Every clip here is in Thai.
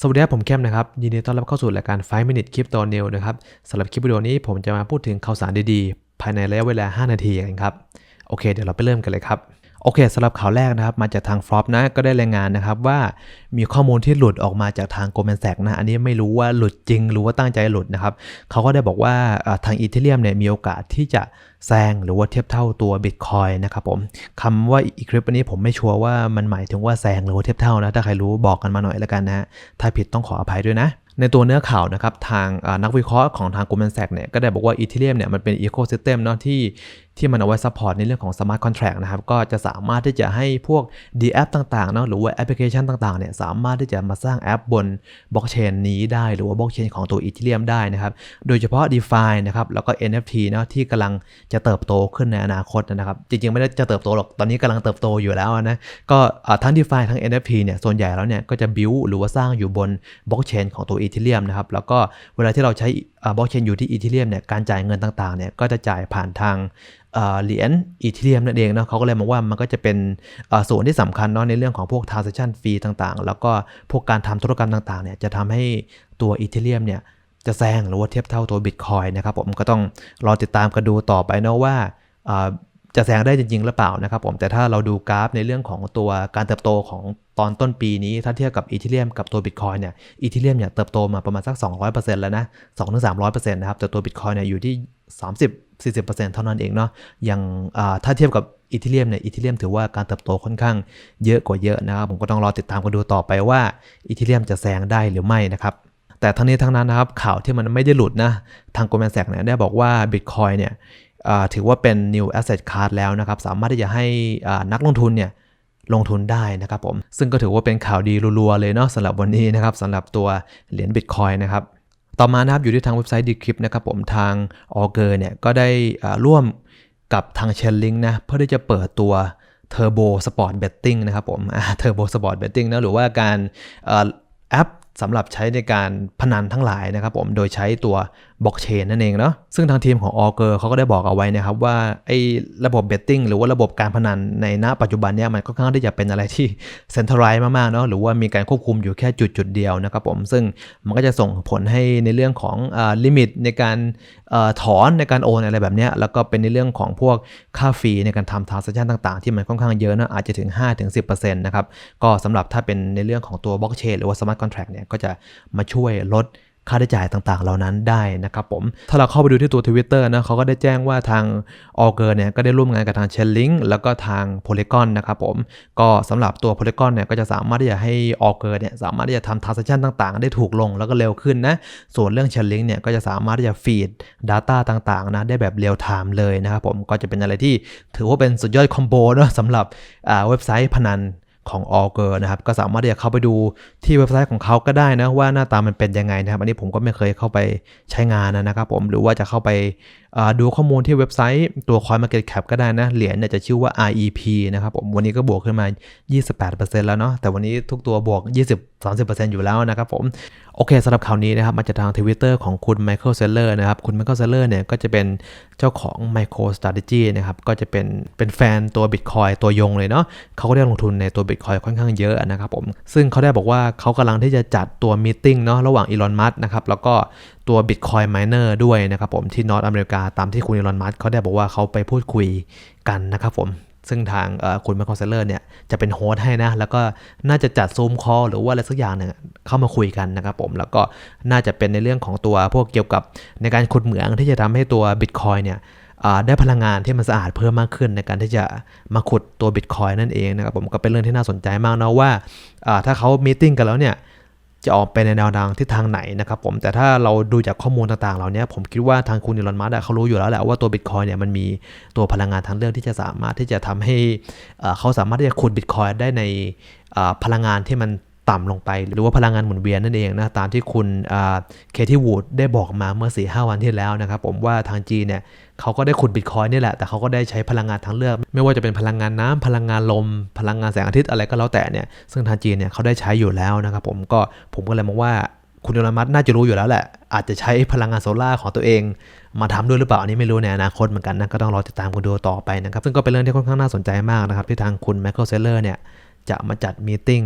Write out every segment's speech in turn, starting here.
สวัสดีครับผมแคมนะครับ ยินดีต้อนรับเข้าสู่รายการ 5 Minute Crypto News นะครับสำหรับคลิปวิดีโอนี้ผมจะมาพูดถึงข่าวสารดีๆ ภายในระยะเวลา 5 นาทีกันครับ โอเค เดี๋ยวเราไปเริ่มกันเลยครับ โอเคสำหรับข่าวแรกนะครับมาจากทางฟลอปนะก็ได้รายงานนะครับว่ามีข้อมูลที่หลุดออกมาจากทาง Goldman Sachs นะอันนี้ไม่รู้ว่าหลุดจริงหรือว่าตั้งใจหลุดนะครับเขาก็ได้บอกว่าทางอีเทเรียมเนี่ยมีโอกาสที่จะแซงหรือว่าเทียบเท่าตัว Bitcoin นะครับผมคำว่าอีคลิปอันนี้ผมไม่ชัวร์ว่ามันหมายถึงว่าแซงหรือว่าเทียบเท่านะถ้าใครรู้บอกกันมาหน่อยแล้วกันนะถ้าผิดต้องขออภัยด้วยนะในตัวเนื้อข่าวนะครับทางนักวิเคราะห์ของทาง Goldman Sachs เนี่ยก็ได้บอกว่าอีเทเรียมเนี่ยมันเป็นอีโค y ิสเต็มเนาะที่ ที่มันเอาไว้ซัพพอร์ตในเรื่องของ Smart Contract นะครับ ก็จะสามารถที่จะให้พวก D app ต่างๆเนาะหรือว่าแอปพลิเคชันต่างๆเนี่ยสามารถที่จะมาสร้างแอปบนบล็อกเชนนี้ได้ หรือว่าบล็อกเชนของตัวอีเทเรียมได้นะครับ โดยเฉพาะ DeFi นะครับแล้วก็ NFT เนาะที่กำลังจะเติบโตขึ้นในอนาคตนะครับ จริงๆ ไม่ได้จะเติบโตหรอกตอนนี้กำลังเติบโตอยู่แล้วนะก็ทั้ง DeFi ทั้ง NFT เนี่ยส่วนใหญ่แล้วเนี่ยก็จะ build หรือว่าสร้างอยู่บนบล็อกเชนของตัวอีเทเรียมนะครับแล้วก็เวลาที่เราใช้ บล็อกเชนอยู่ที่อีเทเรียมเนี่ยการจ่ายเงินต่างๆเนี่ยก็จะจ่ายผ่านทางเหรียญอีเทเรียมนั่นเองเนาะเขาก็เลยมองว่ามันก็จะเป็นส่วนที่สำคัญเนาะในเรื่องของพวก transaction fee ต่างๆ แล้วก็พวกการทำธุรกรรมต่างๆเนี่ยจะทำให้ตัวอีเทเรียมเนี่ยจะแซงหรือว่าเทียบเท่าตัวบิตคอยนะครับผมก็ต้องรอติดตามกันดูต่อไปเนาะว่า จะแซงได้จริง ๆ หรือเปล่านะครับผมแต่ถ้าเราดูกราฟในเรื่องของตัวการเติบโตของตอนต้นปีนี้ถ้าเทียบกับอีเทเรียมกับตัว Bitcoin เนี่ยอีเทเรียมเนี่ยเติบโตมาประมาณสัก 200%แล้วนะ2-300%นะครับแต่ตัว Bitcoin เนี่ยอยู่ที่ 30 40%เท่านั้นเองเนาะอย่างถ้าเทียบกับอีเทเรียมเนี่ยอีเทเรียมถือว่าการเติบโตค่อนข้างเยอะกว่าเยอะนะครับผมก็ต้องรอติดตามกันดูต่อไปว่าอีเทเรียมจะแซงได้หรือไม่นะครับแต่ทั้งนี้ทั้งนั้นนะครับข่าวที่มันไม่ได้หลุดนะทาง Goldman Sachs เนี่ยได้บอกว่า Bitcoin เนี่ย ถือว่าเป็น new asset class แล้วนะครับ สามารถที่จะให้นักลงทุนเนี่ยลงทุนได้นะครับผม ซึ่งก็ถือว่าเป็นข่าวดีรัวๆเลยเนาะสำหรับวันนี้นะครับสำหรับตัวเหรียญ Bitcoin นะครับต่อมานะครับอยู่ที่ทางเว็บไซต์ Decrypt นะครับผมทาง Augur เนี่ยก็ได้ร่วมกับทาง Chainlink นะเพื่อที่จะเปิดตัว Turbo Sport Betting นะครับผมอ่า Turbo Sport Betting นะหรือว่าการอแอปสำหรับใช้ในการพนันทั้งหลายนะครับผม โดยใช้ตัวบล็อกเชนนั่นเองเนาะซึ่งทางทีมของ Augur เขาก็ได้บอกเอาไว้นะครับว่าไอ้ระบบ betting หรือว่าระบบการพนันในณปัจจุบันเนี่ยมันค่อนข้างที่จะเป็นอะไรที่ centralized มากๆเนาะหรือว่ามีการควบคุมอยู่แค่จุดจุดๆเดียวนะครับผมซึ่งมันก็จะส่งผลให้ในเรื่องของลิมิตในการอถอนในการโอนอะไรแบบเนี้ยแล้วก็เป็นในเรื่องของพวกค่าฟรีในการทำ transaction ต่างๆ ที่มันค่อนข้างเยอะนะอาจจะถึง 5-10%นะครับก็สำหรับถ้าเป็นในเรื่องของตัว blockchain หรือว่า smart contract เนี่ยก็จะมาช่วยลด ค่าใช้จ่ายต่างๆ เหล่านั้นได้นะครับผม ถ้าเราเข้าไปดูที่ตัว Twitter นะเขาก็ได้แจ้งว่าทาง a u g u r เนี่ยก็ได้ร่วมงานกับทาง Chainlink แล้วก็ทาง Polygon นะครับผม ก็สำหรับตัว Polygon เนี่ยก็จะสามารถที่จะให้ a u g u r เนี่ยสามารถที่จะทำ transaction ต่างๆ ได้ถูกลงแล้วก็เร็วขึ้นนะ ส่วนเรื่อง Chainlink เนี่ยก็จะสามารถที่จะ feed data ต่างๆนะได้แบบ real time เลยนะครับผมก็จะเป็นอะไรที่ถือว่าเป็นสุดยอดคอมโบเนะสำหรับอ่าเว็บไซต์พนัน ของ Augur นะครับ ก็สามารถที่จะเข้าไปดูที่เว็บไซต์ของเขาก็ได้นะ ว่าหน้าตามันเป็นยังไงนะครับ อันนี้ผมก็ไม่เคยเข้าไปใช้งานนะครับผมหรือว่าจะเข้าไปดูข้อมูลที่เว็บไซต์ตัว CoinMarketCap ก็ได้นะ เหรียญเนี่ยจะชื่อว่า REP นะครับผมวันนี้ก็บวกขึ้นมา 28%แล้วเนาะแต่วันนี้ทุกตัวบวก 20-30%อยู่แล้วนะครับผม โอเคสำหรับข่าวนี้นะครับมาจากทางทวิตเตอร์ของคุณไมเคิลเซลเลอร์นะครับ คุณไมเคิลเซลเลอร์เนี่ยก็จะเป็นเจ้าของ MicroStrategy นะครับ ก็จะเป็นเป็นแฟนตัว Bitcoin ตัวยงเลยเนาะเขาก็ได้ลงทุนในตัว Bitcoin ค่อนข้างเยอะนะครับผม ซึ่งเขาได้บอกว่าเขากำลังที่จะจัดตัวมีติ้งเนาะระหว่างอีลอนมัสนะครับ แล้วก็ตัว Bitcoin Miner ด้วยนะครับผมที่นอร์ทอเมริกาตามที่คุณอีลอนมัสเขาได้บอกว่าเขาไปพูดคุยกันนะครับผม ซึ่งทางคุณไมเคิลเซลเลอร์เนี่ยจะเป็นโฮสต์ให้นะ แล้วก็น่าจะจัดซูมคอลหรือว่าอะไรสักอย่างหนึ่งเข้ามาคุยกันนะครับผม แล้วก็น่าจะเป็นในเรื่องของตัวพวกเกี่ยวกับในการขุดเหมืองที่จะทำให้ตัว Bitcoin เนี่ยได้พลังงานที่มันสะอาดเพิ่มมากขึ้นในการที่จะมาขุดตัว Bitcoin นั่นเองนะครับผมก็เป็นเรื่องที่น่าสนใจมากนะว่าอ่าถ้าเขามีติ้งกันแล้วเนี่ย จะออกไปในแนวทางทิศทางไหนนะครับผมแต่ถ้าเราดูจากข้อมูลต่างๆเหล่านี้ผมคิดว่าทางคุณอีลอนมัสก์อะเขารู้อยู่แล้วแหละว่าตัวบิตคอยเนี่ยมันมีตัวพลังงานทางเลือกที่จะสามารถที่จะทำให้เขาสามารถที่จะขุดบิตคอยได้ในพลังงานที่มัน ต่ำลงไป หรือว่าพลังงานหมุนเวียนนั่นเองนะตามที่คุณเคที่วูดได้บอกมาเมื่อ4ีหวันที่แล้วนะครับผมว่าทางจีนเนี่ยเขาก็ได้ขุดบิตคอยนี่แหละ แต่เขาก็ได้ใช้พลังงานทางเลือก ไม่ว่าจะเป็นพลังงานน้ำพลังงานลม พลังงานแสงอาทิตย์อะไรก็แล้วแต่เนี่ยซึ่งทางจีนเนี่ยเขาได้ใช้อยู่แล้วนะครับผมก็ผมก็เลยมองว่าคุณอีลอนมัสก์น่าจะรู้อยู่แล้วแหละ อาจจะใช้พลังงานโซลาของตัวเอง มาทำด้วยหรือเปล่า อันนี้ไม่รู้ในอนาคตเหมือนกันนะ ก็ต้องรอติดตามกันดูต่อไปนะครับ ซึ่งก็เป็นเรื่องที่ค่อนข้างน่าสนใจมากนะครับ ที่ทางคุณไมเคิลเซเลอร์เนี่ย จะมาจัดมีติ้ง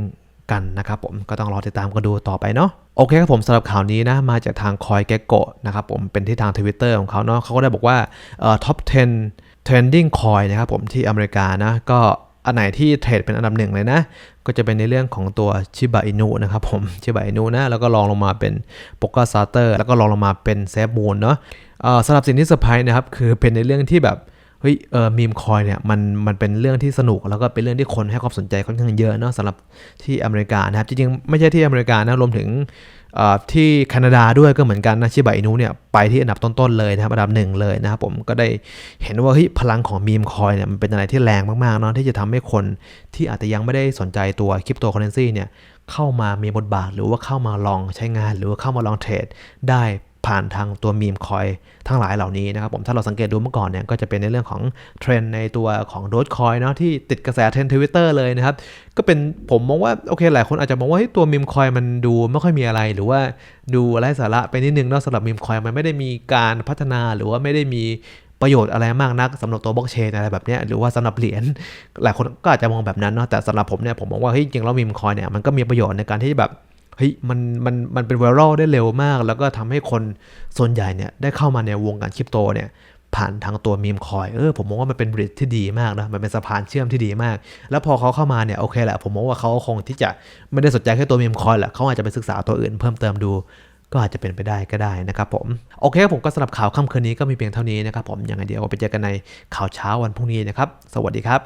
กันนะครับผมก็ต้องรอติดตามกันดูต่อไปเนาะโอเคครับผมสำหรับข่าวนี้นะมาจากทางคอยแกโกนะครับผมเป็นที่ทาง Twitter ของเขาเนาะเขาก็ได้บอกว่าเอ่อ top 10 trending coin นะครับผมที่อเมริกานะก็อันไหนที่เทรดเป็นอันดับหนึ่งเลยนะ ก็จะเป็นในเรื่องของตัวชิบะอินุนะครับผมชิบะอินุนะแล้วก็ลองลงมาเป็นปก a ซาเตอร์แล้วก็ลองลงมาเป็นเซฟมูนเนาะเอ่อสำหรับสิ่งที่เซอร์ไพรส์นะครับคือเป็นในเรื่องที่แบบ เฮ้ยเออมีมคอยเนี่ยมันมันเป็นเรื่องที่สนุก แล้วก็เป็นเรื่องที่คนให้ความสนใจค่อนข้างเยอะเนาะสำหรับที่อเมริกานะครับจริงๆไม่ใช่ที่อเมริกานะรวมถึงเอ่อที่แคนาดาด้วยก็เหมือนกันนะชิบะอินุเนี่ยไปที่อันดับต้นๆเลยนะครับอันดับหนึ่งเลยนะครับผมก็ได้เห็นว่าเฮ้ยพลังของมีมคอยเนี่ยมันเป็นอะไรที่แรงมากๆเนาะที่จะทำให้คนที่อาจจะยังไม่ได้สนใจตัวคริปโตเคอเรนซีเนี่ยเข้ามามีบทบาทหรือว่าเข้ามาลองใช้งานหรือว่าเข้ามาลองเทรดได้ ผ่านทางตัวมีมคอยทั้งหลายเหล่านี้นะครับผมถ้าเราสังเกตดูเมื่อก่อนเนี่ยก็จะเป็นในเรื่องของเทรนในตัวของโด g คอยเนาะที่ติดกระแสเทรนทวิตเตอร์เลยนะครับ ก็เป็นผมมองว่าโอเคหลายคนอาจจะมองว่าเฮ้ตัวมีมคอยมันดูไม่ค่อยมีอะไรหรือว่าดูไร้สาระไปนิดนึงเนาะสำหรับมีมคอยมันไม่ได้มีการพัฒนาหรือว่าไม่ได้มีประโยชน์อะไรมากนักสำหรับตัวบล็อกเชนอะไรแบบเนี้ยหรือว่าสำหรับเหรียญหลายคนก็อาจจะมองแบบนั้นเนาะแต่สำหรับผมเนี่ยผมมองว่าเฮ้ยจริงแล้วมีมคอยเนี่ยมันก็มีประโยชน์ในการที่แบบ เฮ้ยมันมันมันเป็นไวรัลได้เร็วมาก แล้วก็ทำให้คนส่วนใหญ่เนี่ยได้เข้ามาในวงการคริปโตเนี่ยผ่านทางตัวมีมคอยเออผมมองว่ามันเป็นบริดที่ดีมากนะมันเป็นสะพานเชื่อมที่ดีมาก แล้วพอเขาเข้ามาเนี่ยโอเคแหละผมมองว่าเขาคงที่จะไม่ได้สนใจแค่ตัวมีมคอยแหละเขาอาจจะไปศึกษาตัวอื่นเพิ่มเติมดูก็อาจจะเป็นไปได้ก็ได้นะครับผม โอเคผมก็สำหรับข่าวค่ำคืนนี้ก็มีเพียงเท่านี้นะครับผมยังไงเดี๋ยวไปเจอกันในข่าวเช้าวันพรุ่งนี้นะครับ สวัสดีครับ